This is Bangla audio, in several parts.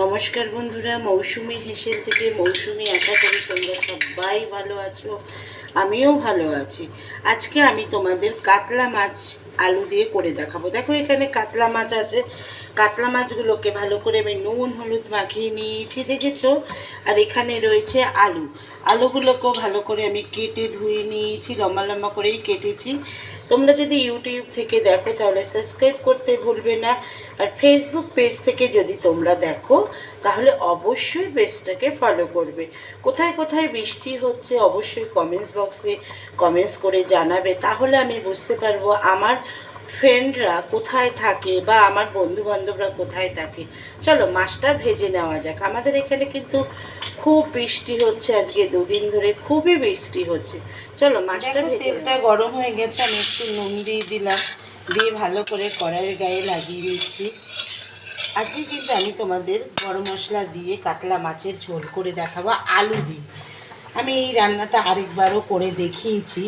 নমস্কার বন্ধুরা, মৌসুমি হেসেল থেকে মৌসুমি আশা করি তোমরা সবাই ভালো আছো, আমিও ভালো আছি। আজকে আমি তোমাদের কাতলা মাছ আলু দিয়ে করে দেখাবো। দেখো এখানে কাতলা মাছ আছে। কাতলা মাছগুলোকে ভালো করে আমি নুন, হলুদ মাখিয়ে নিয়েছি, দেখেছ? আর এখানে রয়েছে আলু। আলুগুলোকেও ভালো করে আমি কেটে ধুয়ে নিয়েছি, লম্বা লম্বা করেই কেটেছি। তোমরা যদি ইউটিউব থেকে দেখো, তাহলে সাবস্ক্রাইব করতে ভুলবে না। আর ফেসবুক পেজ থেকে যদি তোমরা দেখো, তাহলে অবশ্যই পেজটাকে ফলো করবে। কোথায় কোথায় বৃষ্টি হচ্ছে, অবশ্যই কমেন্টস বক্সে কমেন্টস করে জানাবে। তাহলে আমি বুঝতে পারব আমার ফ্রেন্ডরা কোথায় থাকে বা আমার বন্ধু বান্ধবরা কোথায় থাকে। চলো, মাছটা ভেজে নেওয়া যাক। আমাদের এখানে কিন্তু খুব বৃষ্টি হচ্ছে আজকে দুদিন ধরে খুবই বৃষ্টি হচ্ছে। চলো মাছটা তেলটা গরম হয়ে গেছে আমি একটু নুন দিয়ে দিলাম দিয়ে ভালো করে কড়াইয়ের গায়ে লাগিয়ে দিচ্ছি আজকে কিন্তু আমি তোমাদের গরম মশলা দিয়ে কাতলা মাছের ঝোল করে দেখাবো আলু দিয়ে। আমি এই রান্নাটা আরেকবারও করে দেখিয়েছি।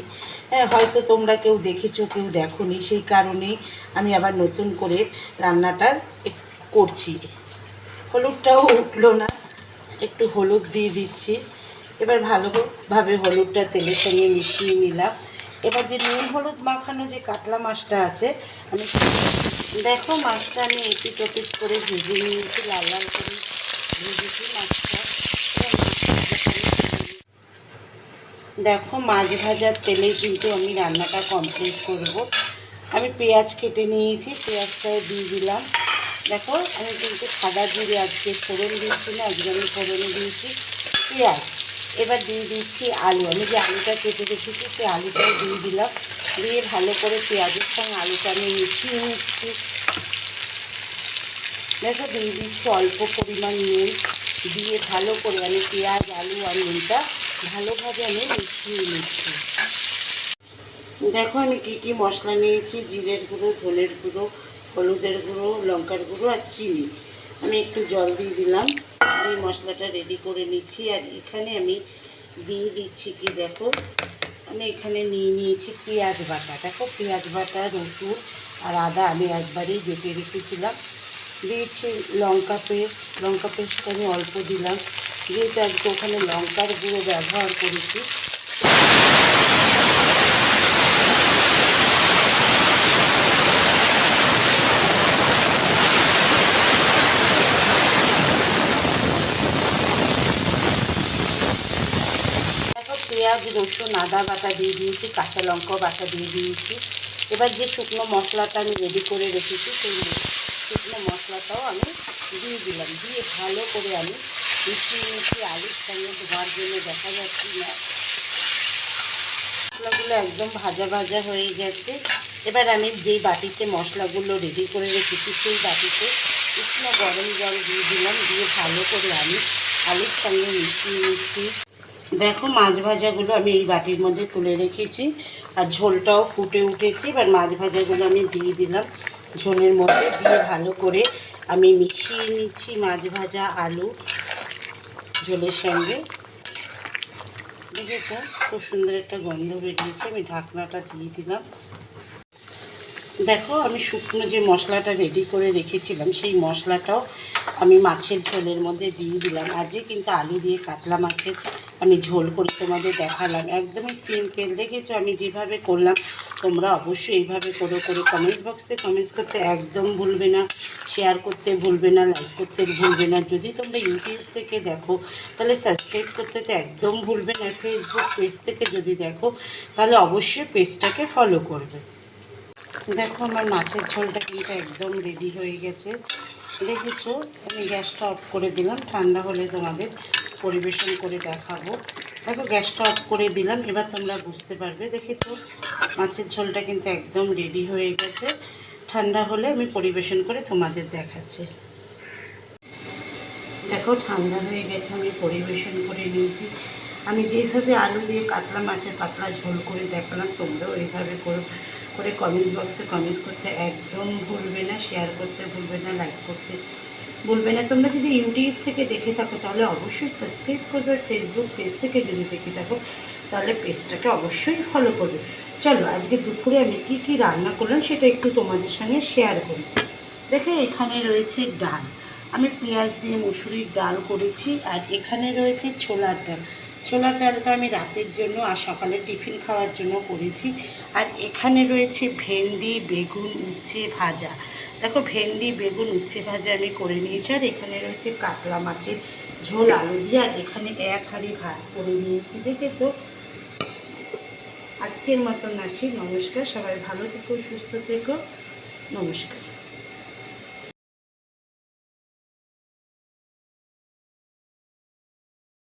হ্যাঁ হয়তো তোমরা কেউ দেখেছ কেউ দেখোনি সেই কারণেই আমি আবার নতুন করে রান্নাটা করছি। হলুদটাও উঠল না। একটু হলুদ দিয়ে দিচ্ছি। এবার ভালোভাবে হলুদটা তেলের সঙ্গে মিশিয়ে নিলাম। এবার যে নুন হলুদ মাখানো যে কাতলা মাছটা আছে, আমি দেখো মাছটা আমি এটি ওপিট করে ভেজে নিয়েছি, লাল লাল করে ভেজেছি মাছটা। দেখো মাছ ভাজার তেলে কিন্তু আমি রান্নাটা কমপ্লিট করব। আমি পেঁয়াজ কেটে নিয়েছি পেঁয়াজটা দিয়ে দিলাম। দেখো, আমি কিন্তু সাদা জিরে আজকে ফোড়ন দিচ্ছি না আজকে আমি ফোড়নে দিয়েছি। পেঁয়াজ, এবার দিয়ে দিচ্ছি আলু। আমি যে আলুটা কেটে রেখেছি, সেই আলুটাও দিয়ে দিলাম। দিয়ে ভালো করে পেঁয়াজের সঙ্গে আলুটা আমি মিশিয়ে নিচ্ছি। দেখো, দিয়ে দিচ্ছি অল্প পরিমাণ নুন। দিয়ে ভালো করে আমি পেঁয়াজ, আলু আর নুনটা ভালোভাবে আমি মিশিয়ে নিচ্ছি। দেখো, আমি কী কী মশলা নিয়েছি, জিরের গুঁড়ো, ধনের গুঁড়ো হলুদের গুঁড়ো, লঙ্কার গুঁড়ো আর চিনি। আমি একটু জল দিয়ে দিলাম। এই মশলাটা রেডি করে নিচ্ছি। আর এখানে আমি দিয়ে দিচ্ছি কি দেখো? আমি এখানে নিয়ে নিয়েছি পেঁয়াজ বাটা। দেখো, পেঁয়াজ বাটা, রসুন আর আদা আমি একবারেই বেটে রেখেছিলাম। দিয়েছি লঙ্কা পেস্ট। লঙ্কা পেস্টটা আমি অল্প দিলাম। যেহেতু আজকে ওখানে লঙ্কার গুঁড়ো ব্যবহার করেছি দেখো পেঁয়াজ রসুন, আদা বাটা দিয়ে দিয়েছি, কাঁচা লঙ্কা বাটা দিয়ে দিয়েছি। এবার যে শুকনো মশলাটা আমি রেডি করে রেখেছি, সেই শুকনো মশলাটাও আমি দিয়ে দিলাম। দিয়ে ভালো করে আমি মিশিয়ে মিশিয়ে আলুর সঙ্গে ধোয়ার জন্য দেখা যাচ্ছে না। মশলাগুলো একদম ভাজা ভাজা হয়ে গেছে। এবার আমি যেই বাটিতে মশলাগুলো রেডি করে রেখেছি, সেই বাটিতে উষ্ণ গরম জল দিয়ে দিলাম। দিয়ে ভালো করে আমি আলুর সঙ্গে মিশিয়ে নিচ্ছি। দেখো মাছ ভাজাগুলো আমি এই বাটির মধ্যে তুলে রেখেছি আর ঝোলটাও ফুটে উঠেছে। এবার মাছ ভাজাগুলো আমি দিয়ে দিলাম ঝোলের মধ্যে দিয়ে ভালো করে আমি মিশিয়ে নিচ্ছি মাছ ভাজা আলু ঝোলের সঙ্গে। দেখেছ? খুব সুন্দর একটা গন্ধ বেরিয়েছে, আমি ঢাকনাটা দিয়ে দিলাম। দেখো আমি শুকনো যে মশলাটা রেডি করে রেখেছিলাম, সেই মশলাটাও আমি মাছের ঝোলের মধ্যে দিয়ে দিলাম। আজকে কিন্তু আলু দিয়ে কাতলা মাছের আমি ঝোল করে তোমাদের দেখালাম। একদমই সিম্পল দেখেছ, আমি যেভাবে করলাম, তোমরা অবশ্যই এইভাবে করে করে কমেন্টস বক্সে কমেন্টস করতে একদম ভুলবে না। শেয়ার করতে ভুলবে না লাইক করতে ভুলবে না। যদি তোমরা ইউটিউব থেকে দেখো, তাহলে সাবস্ক্রাইব করতে তো একদম ভুলবে না। ফেসবুক পেজ থেকে যদি দেখো, তাহলে অবশ্যই পেজটাকে ফলো করবে। দেখো, আমার মাছের ঝোলটা কিন্তু একদম রেডি হয়ে গেছে। দেখেছ, আমি গ্যাসটা অফ করে দিলাম। ঠান্ডা হলে তোমাদের পরিবেশন করে দেখাবো। দেখো, গ্যাসটা অফ করে দিলাম, এবার তোমরা বুঝতে পারবে। দেখেছ, মাছের ঝোলটা কিন্তু একদম রেডি হয়ে গেছে। ঠান্ডা হলে আমি পরিবেশন করে তোমাদের দেখাচ্ছি। দেখো, ঠান্ডা হয়ে গেছে, আমি পরিবেশন করে নিয়েছি। আমি যেভাবে আলু দিয়ে কাতলা মাছের পাতলা ঝোল করে দেখালাম, তোমরাও এইভাবে করো। করে কমেন্টস বক্সে কমেন্টস করতে একদম ভুলবে না শেয়ার করতে ভুলবে না লাইক করতে ভুলবে না। তোমরা যদি ইউটিউব থেকে দেখে থাকো, তাহলে অবশ্যই সাবস্ক্রাইব করবে আর ফেসবুক পেজ থেকে যদি দেখে থাকো, তাহলে পেজটাকে অবশ্যই ফলো করবে। চলো, আজকে দুপুরে আমি কী কী রান্না করলাম সেটা একটু তোমাদের সঙ্গে শেয়ার করি। দেখে, এখানে রয়েছে ডাল। আমি পেঁয়াজ দিয়ে মুসুরির ডাল করেছি আর এখানে রয়েছে ছোলার ডাল। ছোলার ডালটা আমি রাতের জন্য আর সকালে টিফিন খাওয়ার জন্য করেছি। আর এখানে রয়েছে ভেন্ডি, বেগুন, উচ্ছে ভাজা। দেখো ভেন্ডি, বেগুন, উচ্ছে ভাজা আমি করে নিয়েছি, আর এখানে রয়েছে কাতলা মাছের ঝোল, আলু দিয়ে, আর এখানে এক হাঁড়ি ভাত করে নিয়েছি, দেখেছ? আজকের মতন আসি নমস্কার, সবাই ভালো থেকো, সুস্থ থেকো, নমস্কার।